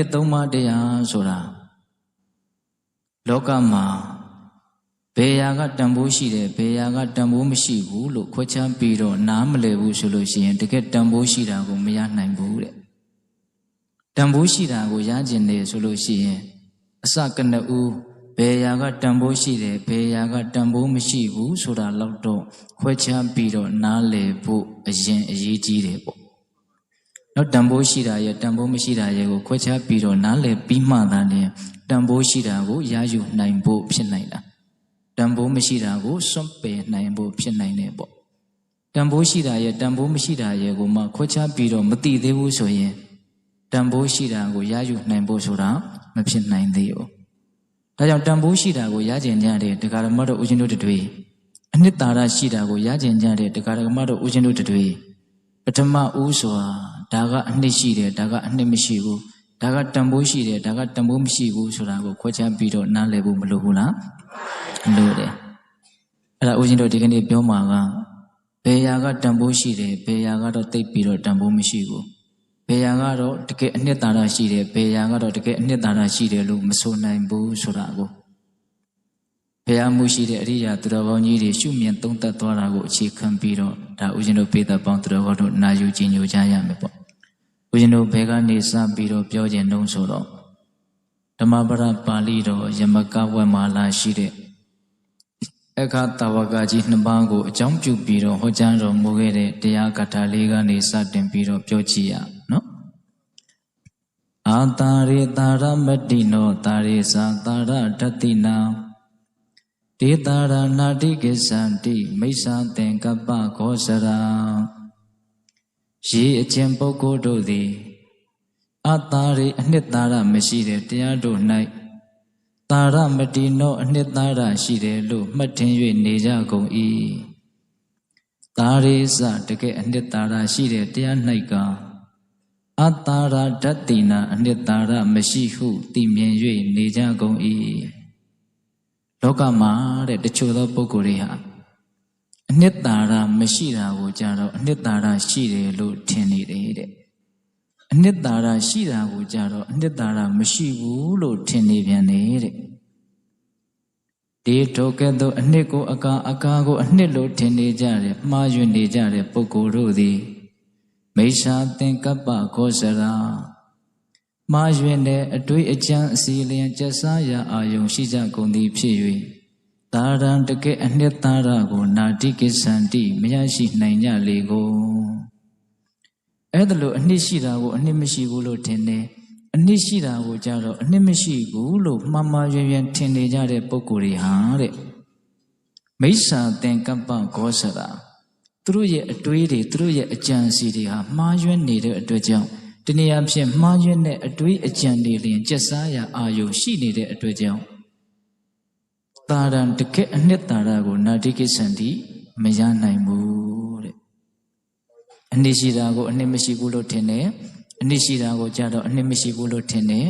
နှစ်သုံးပါးတရားဆိုတာလောကမှာဘယ်ရာကတန်ဖိုးရှိတယ်ဘယ်ရာကတန်ဖိုးမရှိဘူးလို့ခွဲခြားပြီးတော့နားမလည်ဘူးဆိုလို့ရှိရင်တကယ်တန်ဖိုးရှိတာကိုမရနိုင်ဘူးတဲ့တန်ဖိုးရှိတာကိုရကျင်တယ်ဆိုလို့ရှိရင်အစကနဦးဘယ်ရာကတန်ဖိုးရှိတယ်ဘယ်ရာကတန်ဖိုးမရှိဘူးဆိုတာတော့တော့ခွဲခြားပြီးတော့နားလည်ဖို့အရင်အရေးကြီးတယ်ပေါ့ နောက်တန်ဖိုးရှိတာရဲ့တန်ဖိုးမရှိတာရဲ့ကိုခွဲခြားပြီးတော့နားလည်ပြီးမှသာလျှင်တန်ဖိုးရှိတာကိုရယူနိုင်ဖို့ဖြစ်နိုင်တာတန်ဖိုးမရှိတာကိုစွန့်ပယ်နိုင်ဖို့ဖြစ်နိုင်တယ်ပေါ့တန်ဖိုးရှိတာရဲ့တန်ဖိုးမရှိတာရဲ့ကိုမှခွဲခြားပြီးတော့မသိသေးဘူးဆိုရင်တန်ဖိုးရှိတာကိုရယူနိုင်ဖို့ဆိုတာမဖြစ်နိုင်သေးဘူးဒါကြောင့်တန်ဖိုးရှိတာကိုရကျင်ကြတဲ့တရားဓမ္မတို့ဦးဇင်းတို့တွေအနှစ်သာရရှိတာကိုရကျင်ကြတဲ့တရားဓမ္မတို့ဦးဇင်းတို့တွေပထမဦးဆိုတာ ဒါကအနှစ်ရှိတယ်ဒါကအနှစ်မရှိဘူးဒါကတန်ဖိုးရှိတယ်ဒါကတန်ဖိုးမရှိဘူးဆိုတာကိုခွဲခြားပြီးတော့နားလည်ဖို့မလိုဘူးလားလို့တယ်အဲ့ဒါဦးဇင်းတို့ဒီကနေ့ပြောမှာကဘယ်ရာကတန်ဖိုးရှိတယ်ဘယ်ရာကတော့တိတ်ပြီးတော့တန်ဖိုးမရှိဘူးဘယ်ရာကတော့တကယ်အနှစ်သာရရှိတယ်ဘယ်ရာကတော့တကယ်အနှစ်သာရရှိတယ်လို့မဆိုနိုင်ဘူးဆိုတာကိုဘယ်ရာမှုရှိတဲ့အရိယာသူတော်ကောင်းကြီးတွေရှုမြင်သုံးသပ်သွားတာကိုအခြေခံပြီးတော့ဒါဦးဇင်းတို့ပေသက်ပေါင်းသူတော်ကောင်းတို့နာယူကြည်ညိုကြရမယ်ပေါ့ ဦးဇင်းတို့ဘယ်ကနေစပြီးတော့ပြောခြင်းတုံးဆိုတော့ဓမ္မပဒပါဠိတော်ယမကဝက်မာလာရှိတဲ့အခါတဝကကြီးနှစ်ပါးကိုအကြောင်းပြုပြီးတော့ဟောကြားတော်မူခဲ့တဲ့တရားကထာလေးကနေစတင်ပြီးတော့ပြောကြည့်ရနော်အာတာရေတာရမတိနောတာရေသာတာရဓတ္တိနာဒေတာရနာတိကိသန္တိမိစ္ဆာသင်္ကပ္ပခောစရာ ရေအချင်းပုဂ္ဂိုလ်တို့သည်အတ္တာရေအနှစ်သာရမရှိတဲ့တရားတို့၌တာရမတိနောအနှစ်သာရရှိတယ်လို့မှတ်ထင်၍နေကြကုန်၏တာရေစတကယ်အနှစ်သာရရှိတဲ့တရား၌ကအတ္တာရဓတ္တိနာအနှစ်သာရမရှိဟုသိမြင်၍နေကြကုန်၏လောကမှာတဲ့တချို့သောပုဂ္ဂိုလ်တွေဟာ အနှစ်သာရမရှိတာကိုကြတော့အနှစ်သာရရှိတယ်လို့ထင်နေတယ်တဲ့အနှစ်သာရရှိတာကိုကြတော့အနှစ်သာရမရှိဘူးလို့ထင်နေပြန်တယ်တဲ့ဒီထိုကဲ့သို့အနှစ်ကိုအကာအကာကိုအနှစ်လို့ထင်နေကြတယ်မှားယွင်းနေကြတဲ့ပုဂ္ဂိုလ်တို့သည်မိစ္ဆာသင်္ကပ္ပခောစရာမှားယွင်းတဲ့အတွေ့အကြံအစီလျံကျက်စားရာအာယုံရှိကြကုန်သည်ဖြစ်၍ သာရံတကယ်အနှစ်သာရကိုနာတိကိသန္တိမရရှိနိုင်ကြလေကိုအဲ့ဒါလို့အနှစ်ရှိတာကိုအနှစ်မရှိဘူးလို့ထင်တယ်အနှစ်ရှိတာကိုကြတော့အနှစ်မရှိဘူးလို့မှားမှားရွံ့ရွံ့ထင်နေကြတဲ့ပုံကိုယ်တွေဟာတဲ့မိစ္ဆာသင်္ကပ္ပဂောစရာသူတို့ရဲ့အတွေးတွေသူတို့ရဲ့အကြံစီတွေဟာမှားယွင်းနေတဲ့အတွက်ကြောင့်တနည်းအားဖြင့်မှားယွင်းတဲ့အတွေးအကြံတွေလျင်ကျက်စားရာအာယုရှိနေတဲ့အတွက်ကြောင့် တာရံတကယ်အနှစ်သာရကိုနာတိကိသန္တိမရနိုင်ဘူးတဲ့အနှစ်ရှိတာကိုအနှစ်မရှိဘူးလို့ထင်တယ်အနှစ်ရှိတာကိုကြတော့အနှစ်မရှိဘူးလို့ထင်တယ်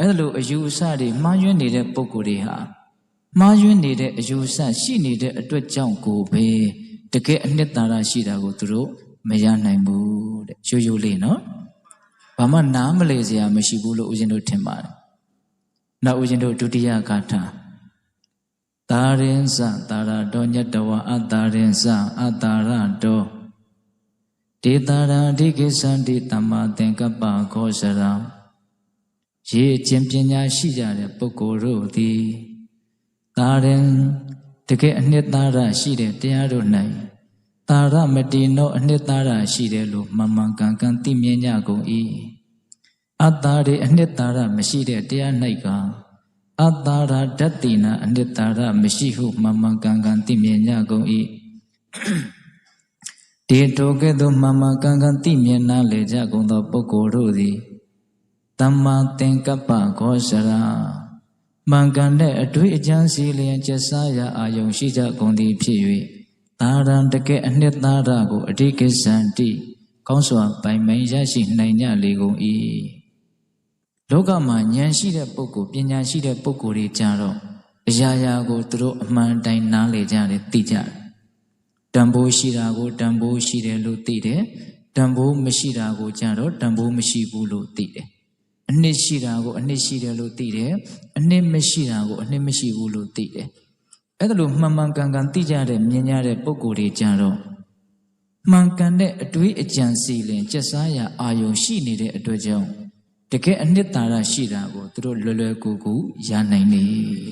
အဲ့လိုအယူအဆတွေမှားယွင်းနေတဲ့ပုံကိုယ်တွေဟာမှားယွင်းနေတဲ့အယူအဆရှိနေတဲ့အတွက်ကြောင့်ကိုပဲတကယ်အနှစ်သာရရှိတာကိုသူတို့မရနိုင်ဘူးတဲ့ရိုးရိုးလေးနော်ဘာမှနားမလဲစရာမရှိဘူးလို့ဦးဇင်းတို့ထင်ပါတယ်နောက်ဦးဇင်းတို့ဒုတိယဂါထာ တာရင်စတာရတောညတဝအတ္တာရင်စအတ္တာရတောဒေတာရာအဓိကိသန္တိတမ္မာသင်္ကပ္ပခောစရာရေအချင်းပညာရှိကြတဲ့ပုဂ္ဂိုလ်တို့သည်တာရင်တကယ်အနှစ်သာရရှိတဲ့တရားတို့၌တာရမတိနောအနှစ်သာရရှိတယ်လို့မမှန်ကန်ကန်သိမြင်ကြကုန်၏အတ္တာရေအနှစ်သာရမရှိတဲ့တရား၌က အတ္တာရဓတ္တိနာအနှစ်သာရမရှိဟုမမှန်ကန်ကန်သိမြင်ကြကုန်၏ဒီထိုကဲ့သို့မမှန်ကန်ကန်သိမြင်နာလေကြကုန်သောပုဂ္ဂိုလ်တို့သည်တမ္မာသင်္ကပ္ပခောစရာမှန်ကန်တဲ့အတွေ့အကြံစီလျင်ကျက်စားရာအာယုံရှိကြကုန်သည်ဖြစ်၍သာရံတကယ်အနှစ်သာရကိုအဓိကိသန္တိကောင်းစွာပိုင်ပိုင်ရရှိနိုင်ကြလေကုန်၏ လောကမှာဉာဏ်ရှိတဲ့ပုဂ္ဂိုလ်ပညာရှိတဲ့ပုဂ္ဂိုလ်တွေကြတော့အရာရာကိုသူတို့အမှန်တိုင်းနားလေကြတယ်သိကြတယ်တန်ဖိုးရှိတာကိုတန်ဖိုးရှိတယ်လို့သိတယ်တန်ဖိုးမရှိတာကိုကြတော့တန်ဖိုးမရှိဘူးလို့သိတယ်အနှစ်ရှိတာကိုအနှစ်ရှိတယ်လို့သိတယ်အနှစ်မရှိတာကိုအနှစ်မရှိဘူးလို့သိတယ်အဲ့ဒါလို့မှန်မှန်ကန်ကန်သိကြတဲ့မြင်ကြတဲ့ပုံကိုယ်တွေကြတော့မှန်ကန်တဲ့အတွေးအကြံစီလင်ကျက်စားရာအာယုံရှိနေတဲ့အတွက်ကြောင့် တကယ်အနှစ်သာရရှိတာကိုသူတို့လွယ်လွယ်ကူကူရနိုင်နေ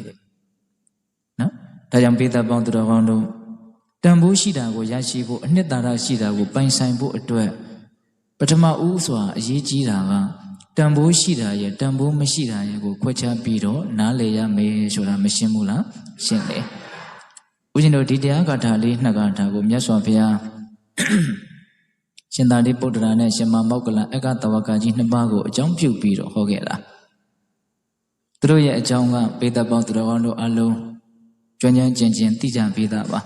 တဲ့နော်ဒါကြောင့်ပေသက်ပေါင်းသူတော်ကောင်းတို့တန်ဖိုးရှိတာကိုရရှိဖို့အနှစ်သာရရှိတာကိုပိုင်ဆိုင်ဖို့အတွက်ပထမဦးစွာအရေးကြီးတာကတန်ဖိုးရှိတာရဲ့တန်ဖိုးမရှိတာရဲ့ကိုခွဲခြားပြီးတော့နားလည်ရမယ်ဆိုတာမရှင်းဘူးလားရှင်းတယ်ဦးဇင်းတို့ဒီတရားဂါထာလေးနှစ်ဂါထာကိုမြတ်စွာဘုရား ရှင်သာရိပုတ္တရာနဲ့ရှင်မမောက္ကလအက္ခတဝကကြီးနှစ်ပါးကိုအကြောင်းပြုပြီးတော့ဟောခဲ့တာသူတို့ရဲ့အကြောင်းကပေတပေါင်းသူတော်ကောင်းတို့အလုံးကျွမ်းကျင်ကျင်ကျင်သိကြပေးတာပါ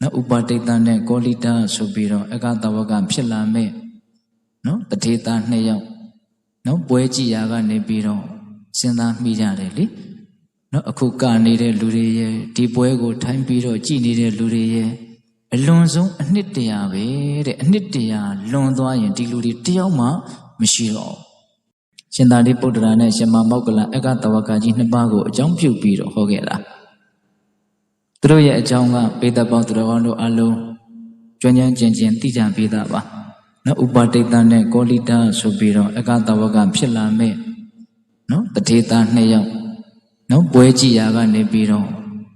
နော်ဥပတိတ်တနဲ့ကောလိတာဆိုပြီးတော့အက္ခတဝကဖြစ်လာမဲ့နော်တထေတာနှစ်ယောက်နော်ပွဲကြည့်ရာကနေပြီးတော့စဉ်းစားမိကြတယ်လေနော်အခုကနေတဲ့လူတွေရဲ့ဒီပွဲကိုထိုင်းပြီးတော့ကြည်နေတဲ့လူတွေရဲ့ အလွန်ဆုံးအနှစ်တရာပဲတဲ့အနှစ်တရာလွန်သွားရင်ဒီလူတွေတယောက်မှမရှိတော့ဘူးရှင်သာရိပုတ္တရာနဲ့ရှင်မမောက္ကလအက္ခတဝကကြီးနှစ်ပါးကိုအကြောင်းပြုပြီးတော့ဟောခဲ့တာသူတို့ရဲ့အကြောင်းကပေတပေါင်းသူတော်ကောင်းတို့အလုံးကျွမ်းကျင်ကျင်ကျင်သိကြပေးတာပါနော်ဥပတိတ်တနဲ့ကောလိတာဆိုပြီးတော့အက္ခတဝကဖြစ်လာမဲ့နော်တထေတာနှစ်ယောက်နော်ပွဲကြည့်ရာကနေပြီးတော့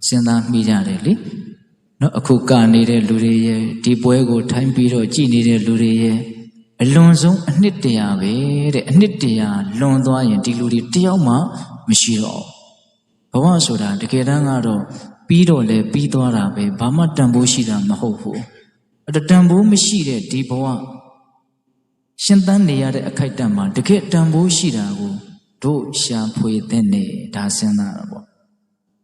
စဉ်းစားမိကြတယ်လေ နော်အခုကနေတဲ့လူတွေရဲ့ဒီပွဲကိုထိုင်းပြီးတော့ကြည်နေတဲ့လူတွေရဲ့အလွန်ဆုံးအနှစ်တရာပဲတဲ့အနှစ်တရာလွန်သွားရင်ဒီလူတွေတယောက်မှမရှိတော့ဘူးဘဝဆိုတာတကယ်တမ်းကတော့ပြီးတော့လေပြီးသွားတာပဲဘာမှတန်ဖိုးရှိတာမဟုတ်ဘူးအဲ့ဒါတန်ဖိုးမရှိတဲ့ဒီဘဝရှင်သန်နေရတဲ့အခိုက်အတန့်မှာတကယ်တန်ဖိုးရှိတာကိုတို့ရှာဖွေတဲ့နေဒါစဉ်းစားတာပေါ့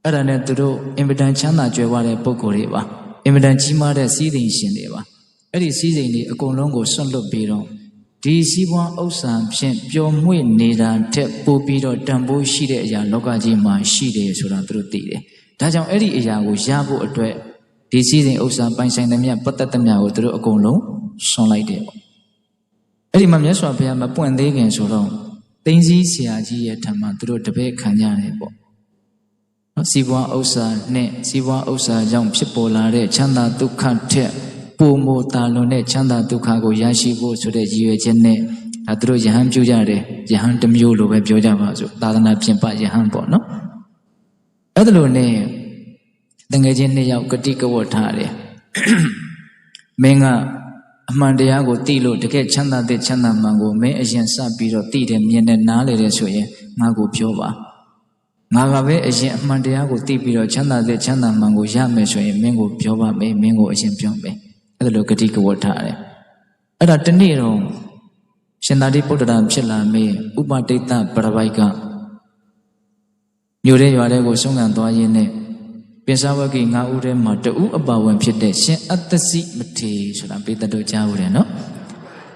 အဲ့ဒါနဲ့သူတို့အင်မတန်ချမ်းသာကြွယ်ဝတဲ့ပုံကိုယ်တွေပါအင်မတန်ကြီးမားတဲ့စီးစိမ်ရှင်တွေပါအဲ့ဒီစီးစိမ်တွေအကုန်လုံးကိုဆွတ်လွတ်ပြီးတော့ဒီစီးပွားဥစ္စာဖြင့်ပျော်မွေ့နေတာထက်ပိုပြီးတော့တန်ဖိုးရှိတဲ့အရာလောကကြီးမှာရှိတယ်ဆိုတာသူတို့သိတယ်ဒါကြောင့်အဲ့ဒီအရာကိုရဖို့အတွက်ဒီစီးစိမ်ဥစ္စာပိုင်ဆိုင်သမျှပတ်သက်သမျှကိုသူတို့အကုန်လုံးဆွန်လိုက်တယ်ပေါ့အဲ့ဒီမှာမြတ်စွာဘုရားမပွင့်သေးခင်ဆိုတော့သိင်းစည်းဆရာကြီးရဲ့ထံမှာသူတို့တပည့်ခံကြတယ်ပေါ့ နော်စီးပွားဥစ္စာနဲ့စီးပွားဥစ္စာကြောင့်ဖြစ်ပေါ်လာတဲ့ချမ်းသာဒုက္ခထက်ပုံမတာလွန်တဲ့ချမ်းသာဒုက္ခကိုရရှိဖို့ဆိုတဲ့ရည်ရွယ်ချက်နဲ့ဒါသူတို့ယဟန်ပြုကြတယ်ယဟန်တစ်မျိုးလိုပဲပြောကြပါစို့သာသနာပြင်ပယဟန်ပေါ့နော်အဲ့ဒါလိုနဲ့တငယ်ချင်းနှစ်ယောက်ကတိကဝတ်ထားတယ်မင်းကအမှန်တရားကိုသိလို့တကယ်ချမ်းသာတဲ့ချမ်းသာမှန်ကိုမင်းအရင်စပြီးတော့သိတယ်မြင်တယ်နားလေတယ်ဆိုရင်ငါကိုပြောပါ ငါကပဲအရင်အမှန်တရားကိုသိပြီးတော့ချမ်းသာတဲ့ချမ်းသာမှန်ကိုရမယ်ဆိုရင်မင်းကိုပြောပါမယ်မင်းကိုအရင်ပြောမယ်အဲ့ဒါလိုဂတိကဝတ်ထားတယ်အဲ့ဒါတနေ့တော့ရှင်သာရိပုတ္တရာဖြစ်လာမေးဥပတိတ်တပရပိုက်ကမြို့ရဲရွာတဲ့ကိုဆုံးခံသွားရင်းနဲ့ပိစဝကိငါးဦးထဲမှာတဦးအပါဝင်ဖြစ်တဲ့ရှင်အတ္တစီမထေဆိုတာပေတတို့ကြားဦးတယ်နော်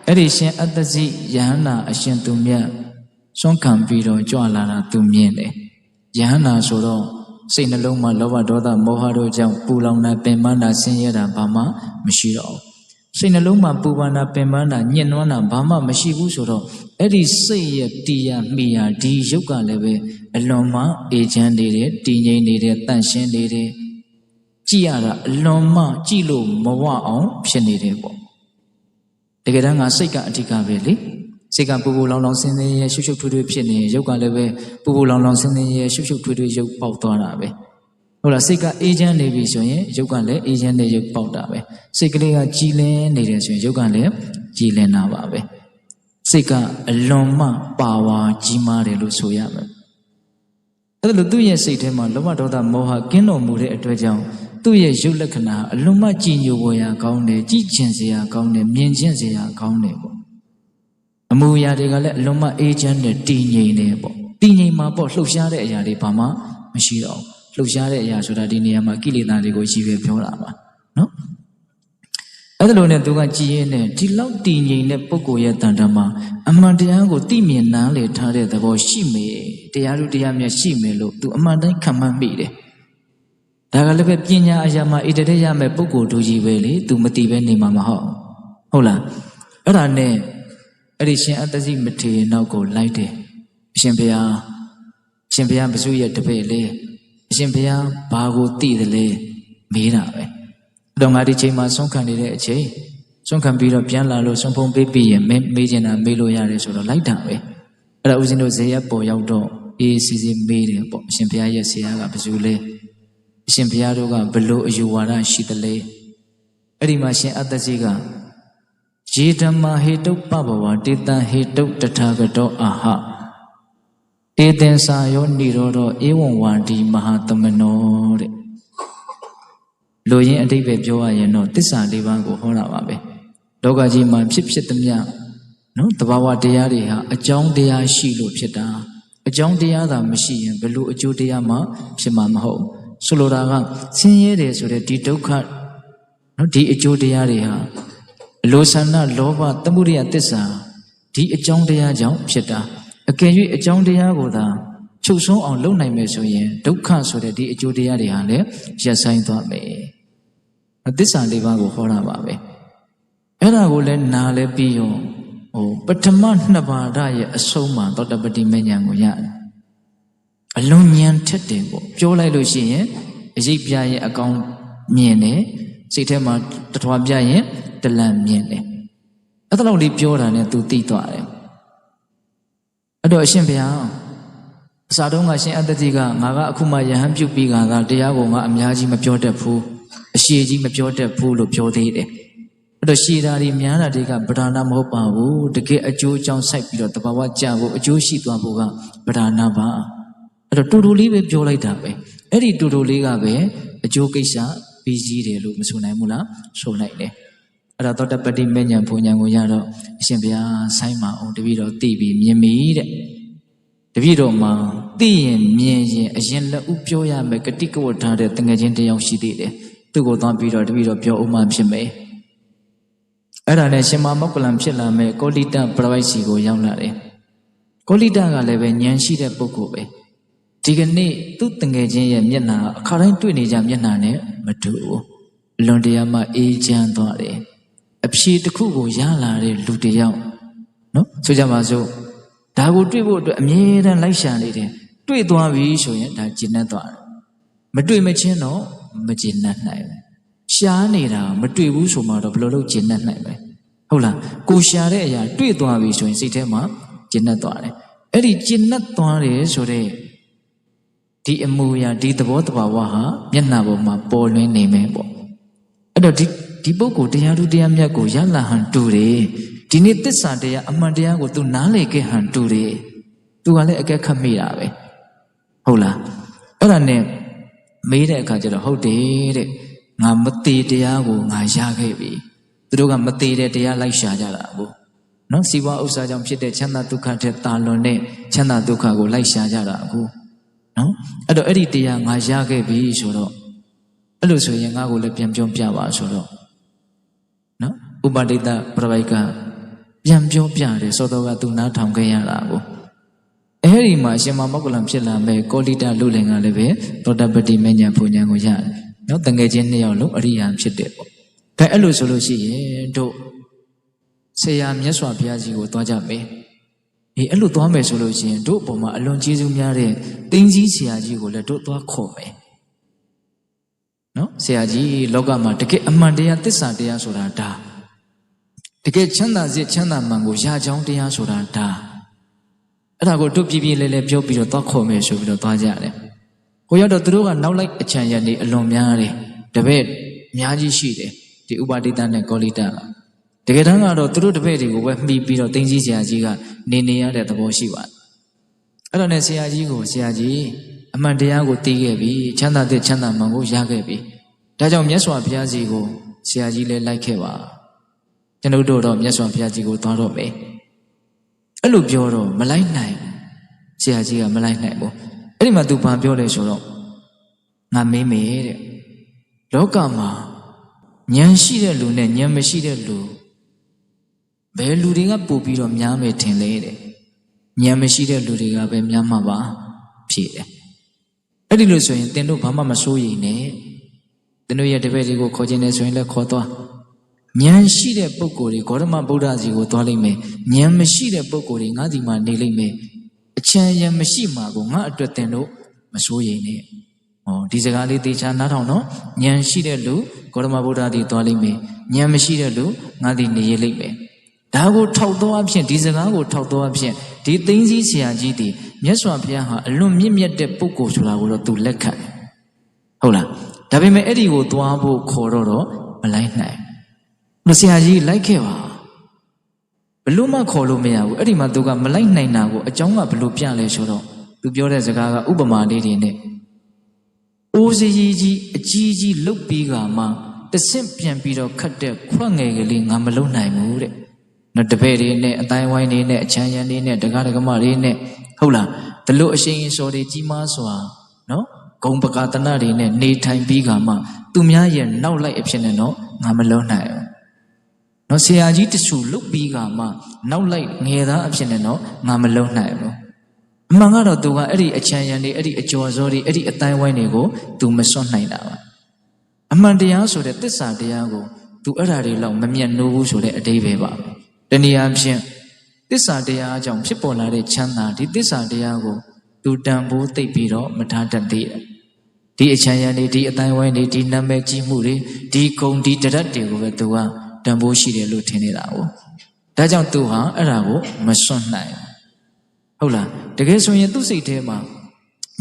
အဲ့ဒီရှင်အတ္တစီယဟန္တာအရှင်သူမြတ်ဆုံးခံပြီးတော့ကြွလာတာသူမြင်တယ် ယဟန္တာဆိုတော့စိတ်နှလုံးမှာလောဘဒေါသမောဟတို့ကြောင့်ပူလောင်တာပင်ပန်းတာဆင်းရဲတာဘာမှမရှိတော့ဘူးစိတ်နှလုံးမှာပူပန်တာပင်ပန်းတာညှဉ်းနှွမ်းတာဘာမှမရှိဘူးဆိုတော့အဲ့ဒီစိတ်ရဲ့တရားမိယာဒီရုပ်ကလည်းပဲအလွန်မှအေချမ်းနေတယ်တည်ငြိမ်နေတယ်တန့်ရှင်းနေတယ်ကြည်ရတာအလွန်မှကြည်လို့မဝအောင်ဖြစ်နေတယ်ပေါ့တကယ်တမ်းကစိတ်ကအဓိကပဲလေ စိတ်ကပူပူလောင်လောင်ဆင်းဆင်းရဲရှုပ်ရှုပ်ထွေးထွေးဖြစ်နေရုပ်ကလည်းပဲပူပူလောင်လောင်ဆင်းဆင်းရဲရှုပ်ရှုပ်ထွေးထွေးရုပ်ပေါက်သွားတာပဲဟုတ်လားစိတ်ကအေးချမ်းနေပြီဆိုရင်ရုပ်ကလည်းအေးချမ်းနေရုပ်ပေါက်တာပဲစိတ်ကလေးကကြည်လင်းနေတယ်ဆိုရင်ရုပ်ကလည်းကြည်လင်းတာပါပဲစိတ်ကအလွန်မှပါဝါကြီးမားတယ်လို့ဆိုရမယ်အဲ့ဒါလို့သူ့ရဲ့စိတ်ထဲမှာလောဘဒေါသမောဟကင်းတော်မူတဲ့အတွက်ကြောင့်သူ့ရဲ့ရုပ်လက္ခဏာအလွန်မှကြည်ညိုပေါ်ရာကောင်းတယ်ကြည်ကျင်စရာကောင်းတယ်မြင်ကျင်စရာကောင်းတယ်ပေါ့ အမူအရာတွေကလည်းအလွန်မှအေးချမ်းတယ်တည်ငြိမ်တယ်ပေါ့တည်ငြိမ်မှာပေါ့လှုပ်ရှားတဲ့အရာတွေဘာမှမရှိတော့ဘူးလှုပ်ရှားတဲ့အရာဆိုတာဒီနေရာမှာကိလေသာတွေကိုရည်ပဲပြောတာပါနော်အဲ့ဒါလိုနဲ့သူကကြည်ရင်နဲ့ဒီလောက်တည်ငြိမ်တဲ့ပုဂ္ဂိုလ်ရဲ့တန်တမှာအမှန်တရားကိုသိမြင်နားလည်ထားတဲ့သဘောရှိမေတရားတို့တရားမြတ်ရှိမေလို့သူအမှန်တိုင်းခံမှန်းမိတယ်ဒါကလည်းပဲပညာအရာမှာဣတရေရမယ်ပုဂ္ဂိုလ်တို့ကြီးပဲလေသူမသိပဲနေမှာမဟုတ်ဟုတ်လားအဲ့ဒါနဲ့ အဲ့ဒီရှင်အတ္တစီမထေရနောက်ကိုလိုက်တယ်အရှင်ဘုရားအရှင်ဘုရားဘုစုရဲ့တပည့်လေအရှင်ဘုရားဘာကိုသိတယ်လဲမေးတာပဲအဲ့တော့ငါဒီချိန်မှာဆုံးခံနေတဲ့အချိန်ဆုံးခံပြီးတော့ပြန်လာလို့ဆုံးဖုံပေးပြီးရင်မေးမေးချင်တာမေးလို့ရတယ်ဆိုတော့လိုက်တာပဲအဲ့ဒါဦးဇင်းတို့ဇေယျပေါ်ရောက်တော့အေးစီစီမေးတယ်ပေါ့အရှင်ဘုရားရဲ့ဆရာကဘယ်သူလဲအရှင်ဘုရားတို့ကဘလို့အယူဝါဒရှိတယ်လဲအဲ့ဒီမှာရှင်အတ္တစီက ယေဓမ္မာဟေတုပ္ပဘဝတေတံဟေတုတထာဂတောအာဟတေသင်္စာယောនិရောဓဧဝံဝန္ဒီမဟာသမနောတဲ့လူရင်းအတိတ်ပဲပြောရရင်တော့တစ္ဆာလေးပါးကိုဟောတာပါပဲလောကကြီးမှာဖြစ်ဖြစ်သမျှနော်တဘာဝတရားတွေဟာအကြောင်းတရားရှိလို့ဖြစ်တာအကြောင်းတရားသာမရှိရင်ဘယ်လိုအကျိုးတရားမှဖြစ်မှာမဟုတ်ဆိုလိုတာကဆင်းရဲတယ်ဆိုတဲ့ဒီဒုက္ခနော်ဒီအကျိုးတရားတွေဟာ အလိုဆန္ဒလောဘသမှုရိယသစ္စာဒီအကြောင်းတရားကြောင့်ဖြစ်တာအကယ်၍အကြောင်းတရားကိုသာချုပ်ဆုံးအောင်လုပ်နိုင်မယ်ဆိုရင်ဒုက္ခဆိုတဲ့ဒီအကျိုးတရားတွေဟာလည်းရပ်ဆိုင်သွားမယ်သစ္စာလေးပါးကိုဟောတာပါပဲအဲ့ဒါကိုလည်းနားလည်းပြီးရောဟိုပထမနှစ်ပါးဓာရဲ့အဆုံးမှာသောတပတိမဉ္ဇဉ်ကိုရတယ်အလွန်ဉာဏ်ထက်တယ်ပေါ့ပြောလိုက်လို့ရှိရင်အရေးပြရဲ့အကောင်မြင်တယ်စိတ်ထဲမှာတထွားပြရင် တလန့်မြင်တယ်အဲ့ဒါလောက်လေးပြောတာနဲ့သူသိသွားတယ်အဲ့တော့အရှင်ဘုရားအစာတုံးကရှင်အတ္တတိကငါကအခုမှယဟန်ပြုတ်ပြီးကသာတရားကိုငါအများကြီးမပြောတတ်ဘူးအရှိကြီးမပြောတတ်ဘူးလို့ပြောသေးတယ်အဲ့တော့ရှည်တာတွေများတာတွေကဗဒါနာမဟုတ်ပါဘူးတကယ်အကျိုးအကြောင်းစိုက်ပြီးတော့တဘာဝကြဖို့အကျိုးရှိသွားဖို့ကဗဒါနာပါအဲ့တော့တူတူလေးပဲပြောလိုက်တာပဲအဲ့ဒီတူတူလေးကပဲအကျိုးကိစ္စပြီးကြီးတယ်လို့မဆိုနိုင်ဘူးလားဆိုနိုင်တယ် အဲ့ဒါသောတပတိမဉ္ဇဉ်ဘုံဉဏ်ကိုရတော့အရှင်ဘုရားဆိုင်းမအောင်တပည့်တော်သိပြီးမြင်ပြီတဲ့တပည့်တော်မှာသိရင်မြင်ရင်အရင်လက်ဥပြောရမယ်ဂတိကဝတ်ထားတဲ့တငယ်ချင်းတစ်ယောက်ရှိသေးတယ်သူ့ကိုသွားပြီးတော့တပည့်တော်ပြောဥမှဖြစ်မယ်အဲ့ဒါနဲ့ရှင်မမောက္ကလံဖြစ်လာမယ်ကောလိတပရဝိုက်စီကိုရောက်လာတယ်ကောလိတကလည်းပဲဉာဏ်ရှိတဲ့ပုဂ္ဂိုလ်ပဲဒီကနေ့သူ့တငယ်ချင်းရဲ့မျက်နှာအခါတိုင်းတွေ့နေကြမျက်နှာနဲ့မတူဘူးအလွန်တရာမှအေးချမ်းသွားတယ် အဖြေတစ်ခုကိုရလာတဲ့လူတစ်ယောက်နော်ဆိုကြပါစို့ဒါကိုတွေ့ဖို့အတွက်အမြဲတမ်းလိုက်ရှာနေတယ်တွေ့သွားပြီဆိုရင်ဒါကျဉ်တ်သွားတယ်မတွေ့မချင်းတော့မကျဉ်တ်နိုင်ဘူးရှားနေတာမတွေ့ဘူးဆိုမှတော့ဘယ်လိုလုပ်ကျဉ်တ်နိုင်မလဲဟုတ်လားကိုရှားတဲ့အရာတွေ့သွားပြီဆိုရင်စိတ်ထဲမှာကျဉ်တ်သွားတယ်အဲ့ဒီကျဉ်တ်သွားတယ်ဆိုတဲ့ဒီအမူအရာဒီသဘောတဘာဝဟာမျက်နှာပေါ်မှာပေါ်လွင်နေမယ်ပေါ့အဲ့တော့ဒီ ဒီပုဂ္ဂိုလ်တရားသူတရားမြတ်ကိုရလာဟန်တူတယ်ဒီနေ့သစ္စာတရားအမှန်တရားကို तू နားလေခဲ့ဟန်တူတယ် तू ကလည်းအကက်ခတ်မိတာပဲဟုတ်လားအဲ့ဒါနဲ့မေးတဲ့အခါကျတော့ဟုတ်တယ်တဲ့ငါမသေးတရားကိုငါရခဲ့ပြီသူတို့ကမသေးတဲ့တရားလိုက်ရှာကြတာကိုနော်စီဝါဥစ္စာကြောင့်ဖြစ်တဲ့ချမ်းသာဒုက္ခထက်တာလွန်တဲ့ချမ်းသာဒုက္ခကိုလိုက်ရှာကြတာကိုနော်အဲ့တော့အဲ့ဒီတရားငါရခဲ့ပြီဆိုတော့အဲ့လိုဆိုရင်ငါ့ကိုလည်းပြန်ပြောပြပါဆိုတော့နော် ဥပဒိတပရဝိကပြန်ပြောပြတယ်သောတော်ကသူနားထောင်ခဲ့ရတာကိုအဲ့ဒီမှာရှင်မမောက္ကလံဖြစ်လာမဲ့ကောလိတလူလင်ကလည်းပဲသောတပတိမဉ္ဇဉ်ဘုံဉဏ်ကိုရတယ်နော်တငယ်ချင်းနှစ်ယောက်လုံးအရိယာဖြစ်တယ်ပေါ့ဒါအဲ့လိုဆိုလို့ရှိရင်တို့ဆရာမြတ်စွာဘုရားကြီးကိုသွားကြမယ်အေးအဲ့လိုသွားမယ်ဆိုလို့ရှိရင်တို့အပေါ်မှာအလွန်ကျေးဇူးများတဲ့တင်းကြီးဆရာကြီးကိုလည်းတို့သွားခေါ်မယ်နော်ဆရာကြီးလောကမှာတကယ်အမှန်တရားသစ္စာတရားဆိုတာဒါ တကယ်ချမ်းသာစေချမ်းသာမှန်ကိုရချောင်းတရားဆိုတာဒါအဲ့ဒါကိုတို့ပြပြလဲလဲပြောပြီးတော့သွားခေါ်မယ်ဆိုပြီးတော့သွားကြတယ်ကိုရောက်တော့သူတို့ကနောက်လိုက်အချံရနေအလွန်များတယ်တပည့်အများကြီးရှိတယ်ဒီဥပါဒိတနဲ့ကောလိတကတကယ်တမ်းကတော့သူတို့တပည့်တွေကိုပဲမှီပြီးတော့တင်းကြီးဆရာကြီးကနေနေရတဲ့သဘောရှိပါတယ်အဲ့တော့ねဆရာကြီးကိုဆရာကြီးအမှန်တရားကိုသိခဲ့ပြီချမ်းသာတဲ့ချမ်းသာမှန်ကိုရခဲ့ပြီဒါကြောင့်မြတ်စွာဘုရားကြီးကိုဆရာကြီးလည်းလိုက်ခဲ့ပါ ကျွန်ုပ်တို့တော့မြတ်စွာဘုရားကြီးကိုသွားတော့မယ်အဲ့လိုပြောတော့မလိုက်နိုင်ဆရာကြီးကမလိုက်နိုင်ဘူးအဲ့ဒီမှာသူဘာပြောလဲဆိုတော့ငါမေးမေတဲ့လောကမှာဉာဏ်ရှိတဲ့လူနဲ့ဉာဏ်မရှိတဲ့လူဘယ်လူတွေကပို့ပြီးတော့များမယ်ထင်လဲတဲ့ဉာဏ်မရှိတဲ့လူတွေကပဲများမှာပါဖြေတယ်အဲ့ဒီလိုဆိုရင်တင်တို့ဘာမှမစိုးရိမ်နဲ့တင်တို့ရဲ့တပည့်တွေကိုခေါ်ခြင်းနဲ့ဆိုရင်လည်းခေါ်သွား ဉာဏ်ရှိတဲ့ပုဂ္ဂိုလ်တွေဂေါတမဗုဒ္ဓကြီးကိုသွားလိမ့်မယ်ဉာဏ်မရှိတဲ့ပုဂ္ဂိုလ်တွေငါဒီမှာနေလိမ့်မယ်အချမ်းရံမရှိမှာကိုငါအတွက်တင်လို့မစိုးရိမ်နဲ့ဟောဒီစကားလေးသေချာနားထောင်နော်ဉာဏ်ရှိတဲ့လူဂေါတမဗုဒ္ဓတည်သွားလိမ့်မယ်ဉာဏ်မရှိတဲ့လူငါတည်နေရလိမ့်မယ်ဒါကိုထောက်သောအဖြစ်ဒီစကားကိုထောက်သောအဖြစ်ဒီသိင်းစည်းဆရာကြီးတည်မြတ်စွာဘုရားဟာအလွန်မြင့်မြတ်တဲ့ပုဂ္ဂိုလ်ဆိုတာကိုတော့သူလက်ခံတယ်ဟုတ်လားဒါပေမဲ့အဲ့ဒီကိုသွားဖို့ခေါ်တော့တော့မလိုက်နိုင် ဘူးဆရာကြီးလိုက်ခဲ့ပါဘလို့မှခေါ်လို့မရဘူးအဲ့ဒီမှာသူကမလိုက်နိုင်တာကိုအကြောင်းကဘလို့ပြလဲဆိုတော့သူပြောတဲ့စကားကဥပမာလေးတွေနဲ့အိုးစကြီးကြီးအကြီးကြီးလုတ်ပြီးကမှတဆင့်ပြန်ပြီးတော့ခတ်တဲ့ခွက်ငယ်ကလေးငါမလုံနိုင်ဘူးတဲ့နော်တပည့်တွေနဲ့အတိုင်းဝိုင်းတွေနဲ့အချမ်းရံတွေနဲ့တကားတကမတွေနဲ့ဟုတ်လားဒီလိုအရှင်ရင်စော်တွေကြီးမားစွာနော်ဂုံပကာတနာတွေနဲ့နေထိုင်ပြီးကမှသူများရဲ့နောက်လိုက်အဖြစ်နဲ့တော့ငါမလုံနိုင်ဘူး နော်ဆရာကြီးတဆူလုတ်ပြီးကမှနောက်လိုက်ငယ်သားအဖြစ်နဲ့တော့ငါမလုံနိုင်ဘူးအမှန်ကတော့သူကအဲ့ဒီအချမ်းရံတွေအဲ့ဒီအကျော်စောတွေအဲ့ဒီအတိုင်းဝိုင်းတွေကိုသူမစွန့်နိုင်တာပါအမှန်တရားဆိုတဲ့တစ္ဆာတရားကိုသူအဲ့ဓာတွေလောက်မမျက်နှိုးဘူးဆိုတဲ့အတိပယ်ပါပဲတနည်းအားဖြင့်တစ္ဆာတရားကြောင့်ဖြစ်ပေါ်လာတဲ့ချမ်းသာဒီတစ္ဆာတရားကိုသူတန်ဖိုးသိပ်ပြီးတော့မထားတတ်သေးတယ်ဒီအချမ်းရံတွေဒီအတိုင်းဝိုင်းတွေဒီနာမည်ကြီးမှုတွေဒီဂုံဒီတရက်တွေကိုပဲသူက တန်ဖိုးရှိတယ်လို့ထင်နေတာကိုဒါကြောင့်သူဟာအဲ့ဒါကိုမစွန့်နိုင်ဘူးဟုတ်လားတကယ်ဆိုရင်သူ့စိတ်ထဲမှာ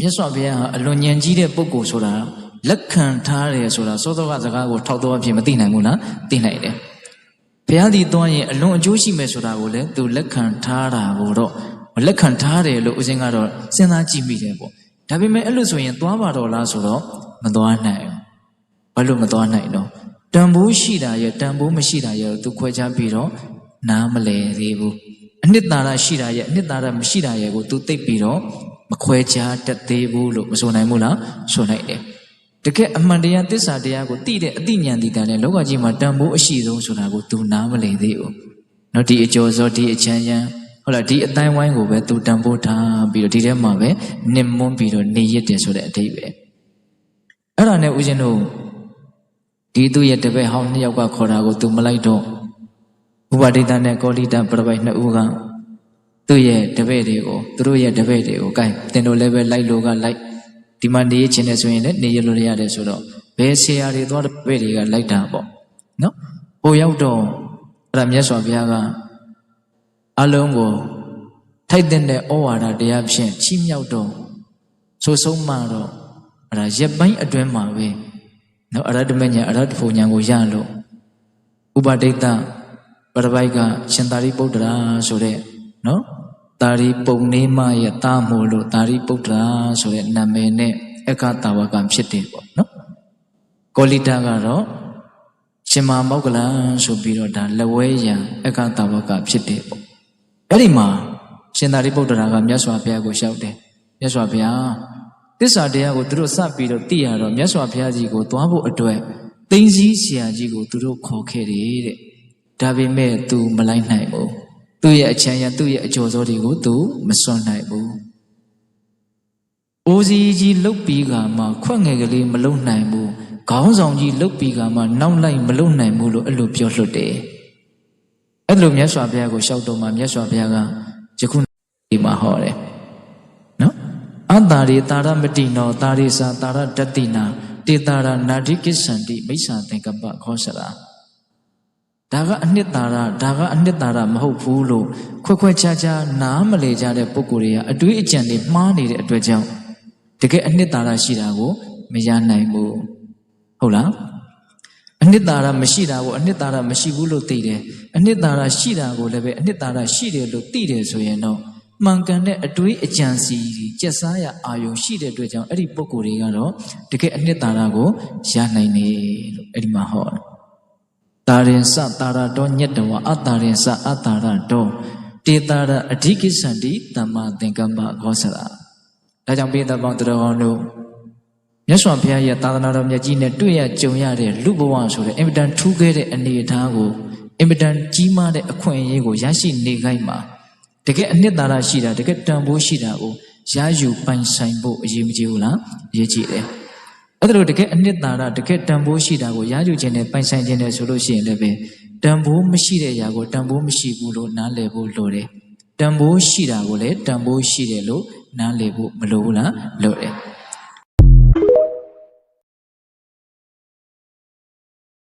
မြတ်စွာဘုရားဟာအလွန်ဉာဏ်ကြီးတဲ့ပုဂ္ဂိုလ်ဆိုတာလက်ခံထားတယ်ဆိုတာသောသောကစကားကိုထောက်တော့အဖြစ်မသိနိုင်ဘူးလားသိနိုင်တယ်ဘုရားဒီသွားရင်အလွန်အကျိုးရှိမယ်ဆိုတာကိုလည်းသူလက်ခံထားတာကိုတော့လက်ခံထားတယ်လို့ဦးဇင်းကတော့စဉ်းစားကြည့်မိတယ်ပေါ့ဒါပေမဲ့အဲ့လိုဆိုရင်သွားပါတော့လားဆိုတော့မသွားနိုင်ဘူးဘာလို့မသွားနိုင်တော့ တန်ဖိုးရှိတာရဲ့တန်ဖိုးမရှိတာရဲ့သူခွဲခြားပြီးတော့နားမလဲသေးဘူးအနှစ်သာရရှိတာရဲ့အနှစ်သာရမရှိတာရဲ့ကိုသူသိပ်ပြီးတော့မခွဲခြားတတ်သေးဘူးလို့မဆိုနိုင်ဘူးလားဆိုနိုင်တယ်တကယ်အမှန်တရားသစ္စာတရားကိုသိတဲ့အသိဉာဏ်ဒီတန်နဲ့လောကကြီးမှာတန်ဖိုးအရှိဆုံးဆိုတာကိုသူနားမလည်သေးဘူး။နော်ဒီအကျော်စောဒီအချမ်းရံဟုတ်လားဒီအတိုင်းဝိုင်းကိုပဲသူတန်ဖိုးထားပြီးတော့ဒီထဲမှာပဲနစ်မွန်းပြီးတော့နေရစ်တယ်ဆိုတဲ့အတိတ်ပဲ။အဲ့ဒါနဲ့ဦးဇင်းတို့ ဒီသူ့ရဲ့တပည့်ဟောင်းနှစ်ယောက်ကခေါ်တာကိုသူမလိုက်တော့ဥပဒိတနဲ့ကောလိတပြပိုက်နှစ်ဦးကသူ့ရဲ့တပည့်တွေကိုသူတို့ရဲ့တပည့်တွေကိုကဲတင်တို့လည်းပဲလိုက်လို့ကလိုက်ဒီမှာနေချင်တယ်ဆိုရင်လည်းနေရလို့ရတယ်ဆိုတော့ဘယ်ဆရာတွေသွားတဲ့ဘက်တွေကလိုက်တာပေါ့နော်ဟိုရောက်တော့အဲ့ဒါမြတ်စွာဘုရားကအလုံးကိုထိုက်တဲ့ဩဝါဒတရားဖြင့်ချီးမြှောက်တော့ဆိုဆုံးမှတော့အဲ့ဒါရက်ပိုင်းအတွင်းမှာပဲ နော်အရတ္တမညာအရတ္တဖို့ညာကိုရလို့ဥပဒိတပရပိုက်ကရှင်သာရိပုတ္တရာဆိုတဲ့နော်တာရိပုံနေမရဲ့တာမို့လို့တာရိပုတ္တရာဆိုတဲ့နာမည်နဲ့အခတာဝကဖြစ်တယ်ပေါ့နော်ကောလိတာကတော့ရှင်မာမောက္ကလံဆိုပြီးတော့ဒါလက်ဝဲရံအခတာဝကဖြစ်တယ်ပေါ့အဲ့ဒီမှာရှင်သာရိပုတ္တရာကမြတ်စွာဘုရားကိုလျှောက်တယ်မြတ်စွာဘုရား သစ္စာတရားကိုသူတို့စပြီးတော့သိရတော့မြတ်စွာဘုရားကြီးကိုသွားဖို့အတွက်သိသိစီဆရာကြီးကိုသူတို့ခေါ်ခဲ့တယ်တဲ့ဒါပေမဲ့ तू မလိုက်နိုင်ဘူးသူ့ရဲ့အချမ်းရသူ့ရဲ့အကျော်စောတွေကို तू မစွန့်နိုင်ဘူးအိုးစီကြီးလုတ်ပြီးကမှခွက်ငယ်ကလေးမလုံနိုင်ဘူးခေါင်းဆောင်ကြီးလုတ်ပြီးကမှနောက်လိုက်မလုံနိုင်ဘူးလို့အဲ့လိုပြောလွတ်တယ်အဲ့လိုမြတ်စွာဘုရားကိုရှောက်တော့မှမြတ်စွာဘုရားကယခုဒီမှာဟောတယ်နော် အတ္တာရိတာရမတိနောတာရိစာတာရတတိနာတေတာရနာတိကိစ္ဆန္တိမိစ္ဆာသင်္ကပ္ပခောစရာဒါကအနှစ်သာရဒါကအနှစ်သာရမဟုတ်ဘူးလို့ခွက်ခွက်ခြားခြားနားမလေကြတဲ့ပုံကိုယ်တွေကအတွေးအကြံတွေမှားနေတဲ့အတွက်ကြောင့်တကယ်အနှစ်သာရရှိတာကိုမရနိုင်ဘူးဟုတ်လားအနှစ်သာရမရှိတာကိုအနှစ်သာရမရှိဘူးလို့သိတယ်အနှစ်သာရရှိတာကိုလည်းပဲအနှစ်သာရရှိတယ်လို့သိတယ်ဆိုရင်တော့ မှန်ကန်တဲ့အတွေးအကြံစီကြက်စားရအာယုံရှိတဲ့အတွက်ကြောင့်အဲ့ဒီပုံကိုယ်တွေကတော့တကယ်အနှစ်သာရကိုရနိုင်တယ်လို့အဲ့ဒီမှာဟောတယ်တာရင်စတာရတောညက်တဝအတ္တာရင်စအတ္တာရတောတေတာရအဓိကိစ္ဆန္တိတမ္မာသင်္ကပ္ပခောစရာဒါကြောင့်ပိဿပေါင်းတော်တော်တို့မြတ်စွာဘုရားရဲ့သာသနာတော်မြတ်ကြီးနဲ့တွေ့ရကြုံရတဲ့လူဘဝဆိုတဲ့အင်မတန်ထူးခဲတဲ့အနေအထားကိုအင်မတန်ကြီးမားတဲ့အခွင့်အရေးကိုရရှိနေခိုင်းမှာ တကယ်အနှစ်သာရရှိတာတကယ်တန်ဖိုးရှိတာကိုရယူပိုင်ဆိုင်ဖို့အရေးမကြီးဘူးလားအရေးကြီးတယ်အဲ့ဒါလိုတကယ်အနှစ်သာရတကယ်တန်ဖိုးရှိတာကိုရယူခြင်းနဲ့ပိုင်ဆိုင်ခြင်းနဲ့ဆိုလို့ရှိရင်လည်းပဲတန်ဖိုးမရှိတဲ့အရာကိုတန်ဖိုးမရှိဘူးလို့နားလည်ဖို့လိုတယ်တန်ဖိုးရှိတာကိုလည်းတန်ဖိုးရှိတယ်လို့နားလည်ဖို့မလိုဘူးလားလိုတယ်